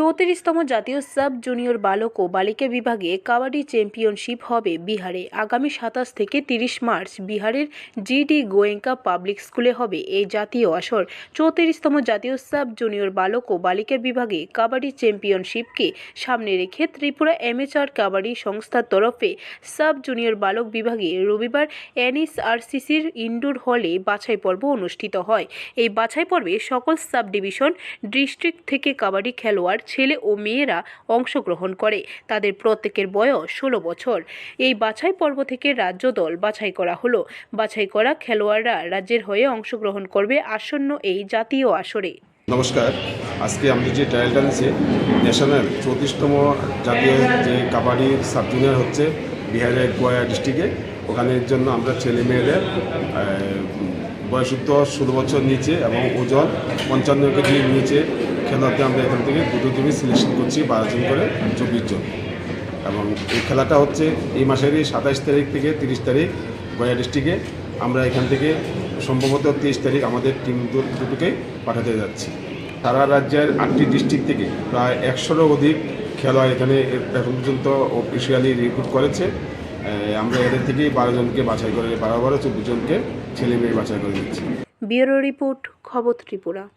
চৌত্রিশতম জাতীয় sub junior বালক ও বালিকা বিভাগে কাবাডি চ্যাম্পিয়নশিপ হবে বিহারে। আগামী সাতাশ থেকে তিরিশ মার্চ বিহারের জিডি গোয়েঙ্কা পাবলিক স্কুলে হবে এই জাতীয় আসর। চৌত্রিশতম জাতীয় সাব জুনিয়র বালক ও বালিকা বিভাগে কাবাডি চ্যাম্পিয়নশিপকে সামনে রেখে ত্রিপুরা এমএচআর কাবাডি সংস্থার তরফে সাব জুনিয়র বালক বিভাগে রবিবার এনএসআরসিসির ইনডোর হলে বাছাই পর্ব অনুষ্ঠিত হয়। এই বাছাই পর্বে সকল সাব ডিভিশন ডিস্ট্রিক্ট থেকে কাবাডি খেলোয়াড় ছেলে ও মেয়েরা অংশগ্রহণ করে। তাদের প্রত্যেকের বয়স ষোলো বছর। এই বাছাই পর্ব থেকে রাজ্য দল বাছাই করা হলো। বাছাই করা খেলোয়াড়রা রাজ্যের হয়ে অংশগ্রহণ করবে আসন্ন এই জাতীয় আসরে। নমস্কার। আজকে আমাদের যে ট্রায়ালটা নিচ্ছে ন্যাশনাল চৌত্রিশতম জাতীয় যে কাবাডি সাব জুনিয়র হচ্ছে বিহারের গোয়া ডিস্ট্রিক্টে ওখানের জন্য আমরা ছেলে মেয়েদের বয়সুদ্ধ ষোলো বছর নিচে এবং ওজন পঞ্চান্ন কেজির নিচে খেলাতে আমরা এখান থেকে দুটো টিমই সিলেকশন করছি বারো জন করে চব্বিশ জন। এবং এই খেলাটা হচ্ছে এই মাসেরই সাতাশ তারিখ থেকে তিরিশ তারিখ গয়া ডিস্ট্রিক্টে আমরা এখান থেকে সম্ভবত তেইশ তারিখ আমাদের টিম দু- দুটোকেই পাঠাতে যাচ্ছি। সারা রাজ্যের আটটি ডিস্ট্রিক্ট থেকে প্রায় একশোরও অধিক খেলোয়াড় এখানে এখন পর্যন্ত অফিসিয়ালি রিক্রুট করেছে। আমরা এদের থেকেই বারো জনকে বাছাই করে, বারো বারো, চব্বিশ জনকে ছেলে মেয়ে বাছাই করে দিচ্ছি। ব্যুরো রিপোর্ট খবর ত্রিপুরা।